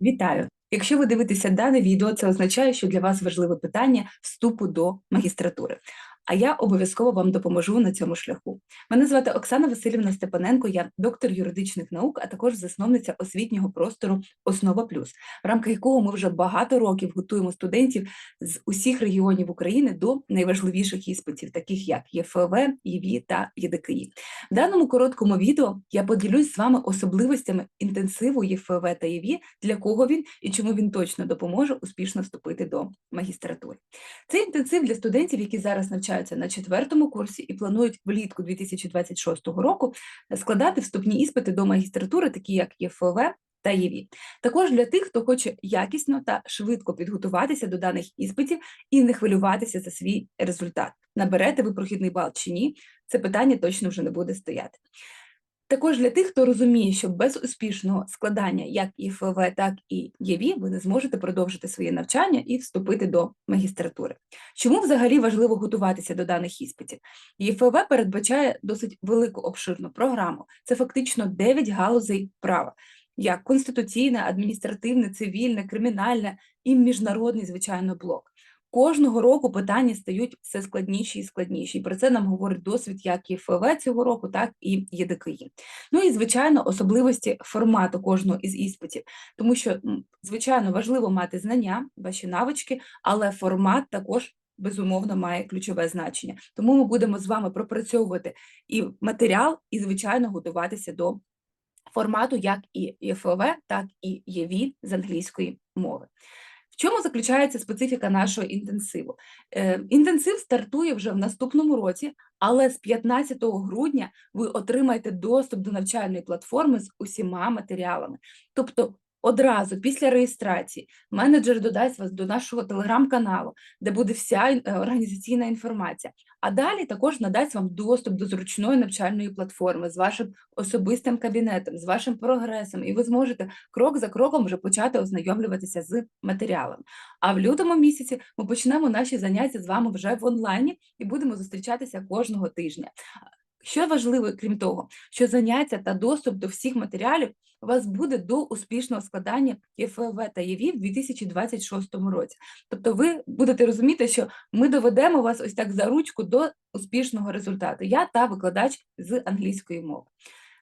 Вітаю! Якщо ви дивитеся дане відео, це означає, що для вас важливе питання вступу до магістратури. А я обов'язково вам допоможу на цьому шляху. Мене звати Оксана Васильівна Степаненко, я доктор юридичних наук, а також засновниця освітнього простору Основа Плюс, в рамках якого ми вже багато років готуємо студентів з усіх регіонів України до найважливіших іспитів, таких як ЄФВ, ЄВІ та ЄДКІ. В даному короткому відео я поділюсь з вами особливостями інтенсиву ЄФВ та ЄВІ, для кого він і чому він точно допоможе успішно вступити до магістратури. Це інтенсив для студентів, які зараз навчаються на четвертому курсі і планують влітку 2026 року складати вступні іспити до магістратури, такі як ЄФВ та ЄВІ. Також для тих, хто хоче якісно та швидко підготуватися до даних іспитів і не хвилюватися за свій результат. Наберете ви прохідний бал чи ні, це питання точно вже не буде стояти. Також для тих, хто розуміє, що без успішного складання як ІФВ, так і ЄВІ ви не зможете продовжити своє навчання і вступити до магістратури. Чому взагалі важливо готуватися до даних іспитів? ЄФВ передбачає досить велику обширну програму. Це фактично 9 галузей права, як конституційне, адміністративне, цивільне, кримінальне і міжнародний, звичайно, блок. Кожного року питання стають все складніші і складніші. І про це нам говорить досвід як і ФВ цього року, так і ЄДКІ. Ну і звичайно, особливості формату кожного із іспитів, тому що, звичайно, важливо мати знання, ваші навички, але формат також. Безумовно, має ключове значення. Тому ми будемо з вами пропрацьовувати і матеріал, і, звичайно, готуватися до формату як і ЄФВ, так і ЄВІ з англійської мови. Чому заключається специфіка нашого інтенсиву? Е, інтенсив стартує вже в наступному році, але з 15 грудня ви отримаєте доступ до навчальної платформи з усіма матеріалами. Тобто Одразу після реєстрації менеджер додасть вас до нашого телеграм-каналу, де буде вся е, організаційна інформація. А далі також надасть вам доступ до зручної навчальної платформи з вашим особистим кабінетом, з вашим прогресом, і ви зможете крок за кроком вже почати ознайомлюватися з матеріалом. А в лютому місяці ми почнемо наші заняття з вами вже в онлайні і будемо зустрічатися кожного тижня. Що важливо, крім того, що заняття та доступ до всіх матеріалів у вас буде до успішного складання ЄФВ та ЄВІ в 2026 році. Тобто ви будете розуміти, що ми доведемо вас ось так за ручку до успішного результату. Я та викладач з англійської мови.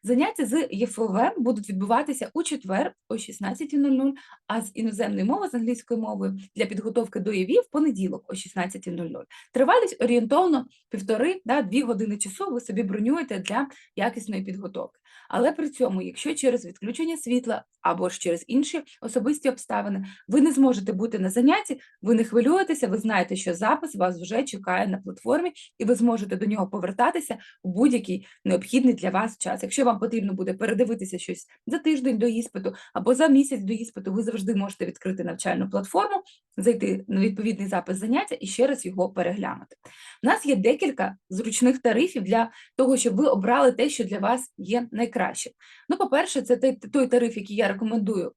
Заняття з ЄФВ будуть відбуватися у четвер о 16.00, а з іноземної мови з англійською мовою для підготовки до ЄВІ в понеділок о 16.00. Тривалість орієнтовно півтори да, години часу ви собі бронюєте для якісної підготовки. Але при цьому, якщо через відключення світла або ж через інші особисті обставини ви не зможете бути на занятті, ви не хвилюєтеся, ви знаєте, що запис вас вже чекає на платформі, і ви зможете до нього повертатися у будь-який необхідний для вас час. Якщо вам потрібно буде передивитися щось за тиждень до іспиту або за місяць до іспиту, ви завжди можете відкрити навчальну платформу, зайти на відповідний запис заняття і ще раз його переглянути. У нас є декілька зручних тарифів для того, щоб ви обрали те, що для вас є найкраще. Ну, по-перше, це той тариф, який я рекомендую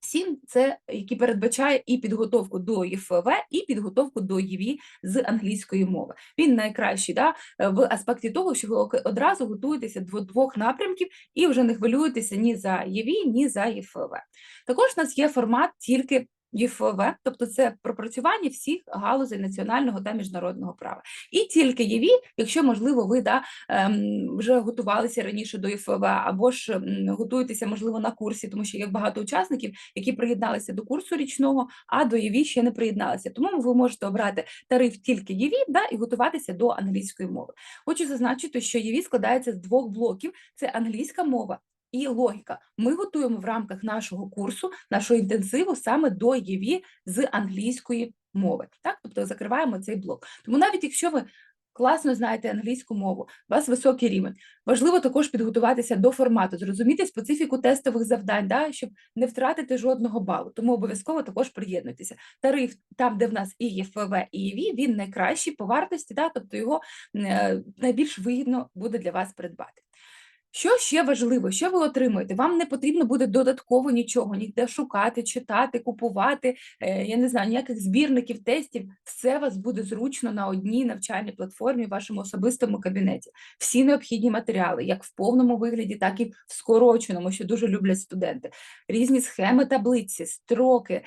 всім, це який передбачає і підготовку до ЄФВ, і підготовку до ЄВІ з англійської мови. Він найкращий да, в аспекті того, що ви одразу готуєтеся до двох напрямків і вже не хвилюєтеся ні за ЄВІ, ні за ЄФВ. Також у нас є формат тільки ЄФВ, тобто це пропрацювання всіх галузей національного та міжнародного права. І тільки ЄВІ, якщо, можливо, ви да, ем, вже готувалися раніше до ЄФВ, або ж готуєтеся, можливо, на курсі, тому що є багато учасників, які приєдналися до курсу річного, а до ЄВІ ще не приєдналися. Тому ви можете обрати тариф тільки ЄВІ да, і готуватися до англійської мови. Хочу зазначити, що ЄВІ складається з двох блоків: це англійська мова і логіка. Ми готуємо в рамках нашого курсу, нашого інтенсиву саме до ЄВІ з англійської мови. Так, тобто закриваємо цей блок. Тому навіть якщо ви класно знаєте англійську мову, у вас високий рівень, важливо також підготуватися до формату, зрозуміти специфіку тестових завдань, да, щоб не втратити жодного балу. Тому обов'язково також приєднуйтеся. Тариф там, де в нас і ЄФВ, і ЄВІ, він найкращий по вартості, да, тобто його е, найбільш вигідно буде для вас придбати. Що ще важливо, що ви отримуєте? Вам не потрібно буде додатково нічого, ніде шукати, читати, купувати, е, я не знаю, ніяких збірників, тестів. Все вас буде зручно на одній навчальній платформі в вашому особистому кабінеті. Всі необхідні матеріали, як в повному вигляді, так і в скороченому, що дуже люблять студенти. Різні схеми, таблиці, строки,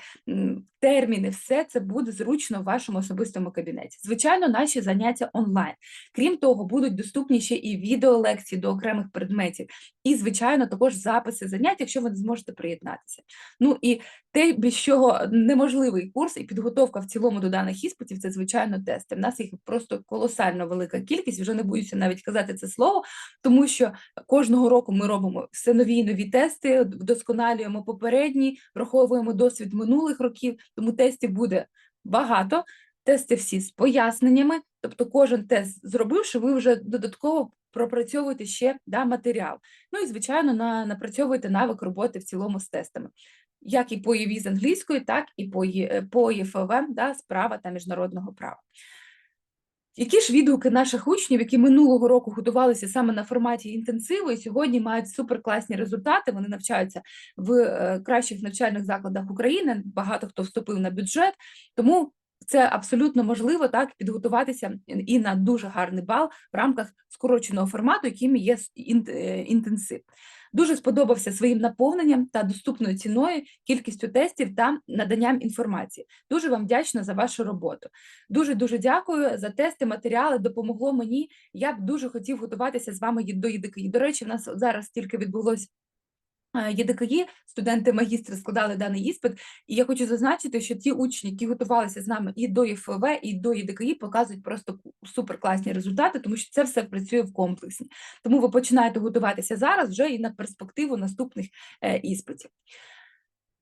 терміни, все це буде зручно в вашому особистому кабінеті. Звичайно, наші заняття онлайн. Крім того, будуть доступні ще і відеолекції до окремих предметів, і, звичайно, також записи занять, якщо ви зможете приєднатися. Ну і те, без чого неможливий курс і підготовка в цілому до даних іспитів, це звичайно тести. В нас їх просто колосально велика кількість. Вже не боюся навіть казати це слово, тому що кожного року ми робимо все нові і нові тести, вдосконалюємо попередні, враховуємо досвід минулих років, тому тестів буде багато. Тести всі з поясненнями, тобто кожен тест зробивши, ви вже додатково пропрацьовуєте ще да, матеріал. Ну і, звичайно, на, напрацьовуєте навик роботи в цілому з тестами, як і по ЄВІ з англійської, так і по, Є- по ЄФВ да, з права та міжнародного права. Які ж відгуки наших учнів, які минулого року готувалися саме на форматі інтенсиву, і сьогодні мають суперкласні результати. Вони навчаються в е, кращих навчальних закладах України. Багато хто вступив на бюджет, тому це абсолютно можливо так підготуватися і на дуже гарний бал в рамках скороченого формату, яким є е, інтенсив. Дуже сподобався своїм наповненням та доступною ціною, кількістю тестів та наданням інформації. Дуже вам вдячна за вашу роботу. Дуже дуже дякую за тести, матеріали. Допомогло мені. Я б дуже хотів готуватися з вами до ЄДКІ. До речі, в нас зараз тільки відбулось. Е, ЄДКІ, студенти магістри складали даний іспит, і я хочу зазначити, що ті учні, які готувалися з нами і до ЄФВ, і до ЄДКІ, показують просто суперкласні результати, тому що це все працює в комплексі. Тому ви починаєте готуватися зараз вже і на перспективу наступних е, іспитів.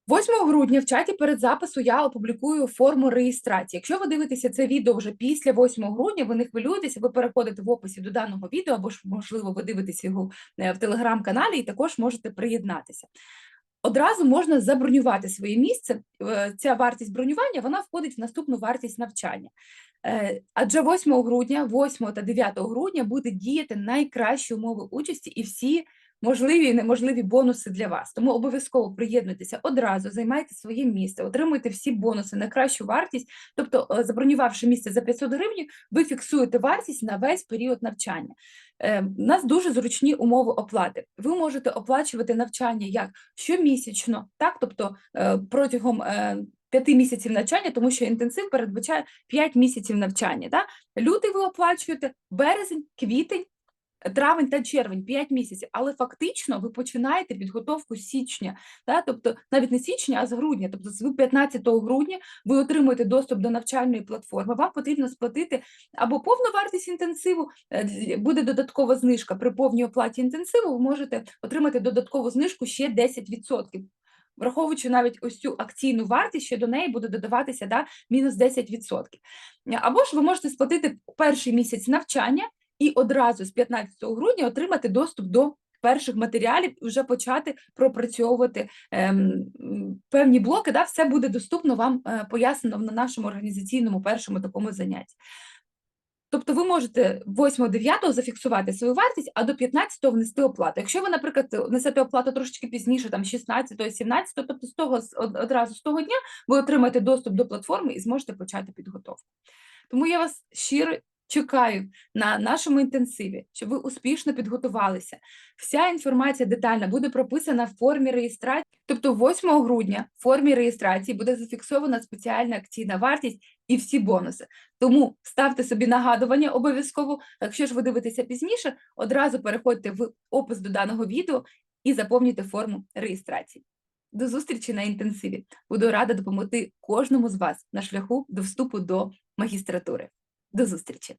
8 грудня в чаті перед запису я опублікую форму реєстрації. Якщо ви дивитеся це відео вже після 8 грудня, ви не хвилюєтеся, ви переходите в описі до даного відео, або ж, можливо, ви дивитеся його е, в телеграм-каналі і також можете приєднатися. Одразу можна забронювати своє місце. Е, Ця вартість бронювання вона входить в наступну вартість навчання. Е, Адже 8 грудня, 8 та 9 грудня буде діяти найкращі умови участі і всі можливі і неможливі бонуси для вас. Тому обов'язково приєднуйтеся одразу, займайте своє місце, отримуйте всі бонуси на кращу вартість. Тобто, е, забронювавши місце за 500 гривень, ви фіксуєте вартість на весь період навчання. Е, У нас дуже зручні умови оплати. Ви можете оплачувати навчання як щомісячно, так тобто е, протягом е, п'яти місяців навчання, тому що інтенсив передбачає 5 місяців навчання. Так? Лютий ви оплачуєте, березень, квітень. Травень та червень 5 місяців, але фактично ви починаєте підготовку січня, та? тобто навіть не січня, а з грудня. Тобто, з 15 грудня ви отримуєте доступ до навчальної платформи. Вам потрібно сплатити або повну вартість інтенсиву, е, буде додаткова знижка при повній оплаті інтенсиву. Ви можете отримати додаткову знижку ще 10%. Враховуючи навіть ось цю акційну вартість, що до неї буде додаватися да, мінус 10%. Або ж ви можете сплатити перший місяць навчання і одразу з 15 грудня отримати доступ до перших матеріалів і вже почати пропрацьовувати ем, певні блоки. Да, все буде доступно вам е, пояснено на нашому організаційному першому такому занятті. Тобто ви можете 8-9 зафіксувати свою вартість, а до 15 внести оплату. Якщо ви, наприклад, внесете оплату трошечки пізніше, там 16 17 тобто з того одразу з того дня ви отримаєте доступ до платформи і зможете почати підготовку. Тому я вас щиро чекаю на нашому інтенсиві, щоб ви успішно підготувалися. Вся інформація детальна буде прописана в формі реєстрації. Тобто, 8 грудня в формі реєстрації буде зафіксована спеціальна акційна вартість і всі бонуси. Тому ставте собі нагадування обов'язково. Якщо ж ви дивитеся пізніше, одразу переходьте в опис до даного відео і заповнюйте форму реєстрації. До зустрічі на інтенсиві. Буду рада допомогти кожному з вас на шляху до вступу до магістратури. До зустрічі!